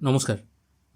নমস্কার।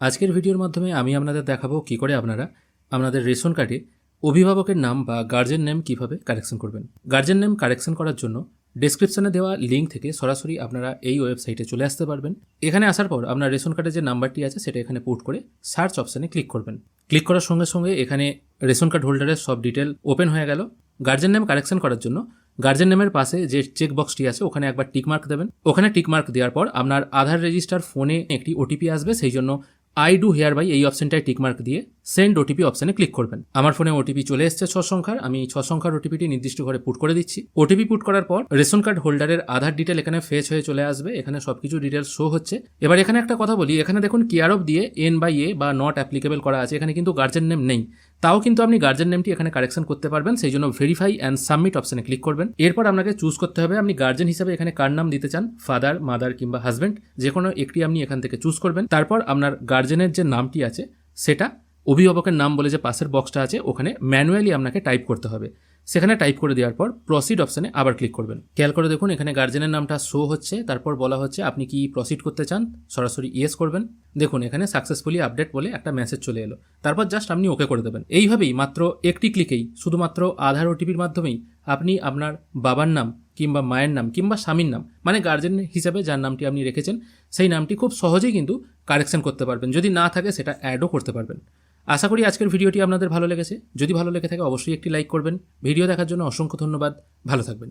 আজকের ভিডিওর মাধ্যমে আমি আপনাদের দেখাবো কি করে আপনারা আপনাদের রেশন কার্ডে অভিভাবকের নাম বা গার্জেন নেম কীভাবে কারেকশন করবেন। গার্জেন নেম কারেকশন করার জন্য ডেসক্রিপশনে দেওয়া লিঙ্ক থেকে সরাসরি আপনারা এই ওয়েবসাইটে চলে আসতে পারবেন। এখানে আসার পর আপনার রেশন কার্ডের যে নাম্বারটি আছে সেটা এখানে পুট করে সার্চ অপশানে ক্লিক করবেন। ক্লিক করার সঙ্গে সঙ্গে এখানে রেশন কার্ড হোল্ডারের সব ডিটেল ওপেন হয়ে গেল। গার্জেন নেম কারেকশন করার জন্য গার্জেন নেমের পাশে যে চেক বক্সটি আছে, ওখানে একবার টিকমার্ক দেবেন। ওখানে টিকমার্ক দেওয়ার পর আপনার আধার রেজিস্টার ফোনে একটি ওটিপি আসবে, সেই জন্য আই ডু হেয়ার বাই এই অপশনটায় টিকমার্ক দিয়ে সেন্ড ওটিপি অপশনে ক্লিক করবেন। আমার ফোনে ওটিপি চলে এসেছে ছ সংখ্যার। আমি ছ সংখ্যার ওটিপিটি নির্দিষ্ট ঘরে পুট করে দিচ্ছি। ওটিপি পুট করার পর রেশন কার্ড হোল্ডারের আধার ডিটেল এখানে ফেচ হয়ে চলে আসবে। এখানে সবকিছু ডিটেল শো হচ্ছে। এবার এখানে একটা কথা বলি। এখানে দেখুন কেয়ার অফ দিয়ে এন বাই এ বা নট অ্যাপ্লিকেবল করা আছে। এখানে কিন্তু গার্জেন নেম নেই। তাও কিন্তু আপনি গার্জেন নেমটি এখানে কারেকশন করতে পারবেন। সেই জন্য ভেরিফাই অ্যান্ড সাবমিট অপশনে ক্লিক করবেন। এরপর আপনাকে চুজ করতে হবে আপনি গার্জেন হিসাবে এখানে কার নাম দিতে চান? ফাদার মাদার কিংবা হাজব্যান্ড যে কোনো একটি আপনি এখান থেকে চুজ করবেন। তারপর আপনার গার্জেনের যে নামটি আছে, সেটা অভিভাবকের নাম বলে যে পাশের বক্সটা আছে, ওখানে ম্যানুয়ালি আপনাকে টাইপ করতে হবে। সেখানে টাইপ করে দেওয়ার পর প্রসিড অপশানে আবার ক্লিক করবেন। খেয়াল করে দেখুন, এখানে গার্জেনের নামটা শো হচ্ছে, তারপর বলা হচ্ছে আপনি কি প্রসিড করতে চান, সরাসরি ইয়েস করবেন। দেখুন, এখানে সাকসেসফুলি আপডেট বলে একটা মেসেজ চলে এলো। তারপর জাস্ট আপনি ওকে করে দেবেন। এইভাবেই মাত্র একটি ক্লিকেই শুধুমাত্র আধার ওটিপির মাধ্যমেই আপনি আপনার বাবার নাম কিংবা মায়ের নাম কিংবা স্বামীর নাম মানে গার্জেন হিসাবে যার নামটি আপনি রেখেছেন, সেই নামটি খুব সহজেই কিন্তু কারেকশন করতে পারবেন। যদি না থাকে, সেটা অ্যাডও করতে পারবেন। আশা করি আজকের ভিডিওটি আপনাদের ভালো লেগেছে। যদি ভালো লেগে থাকে, অবশ্যই একটি লাইক করবেন। ভিডিও দেখার জন্য অসংখ্য ধন্যবাদ। ভালো থাকবেন।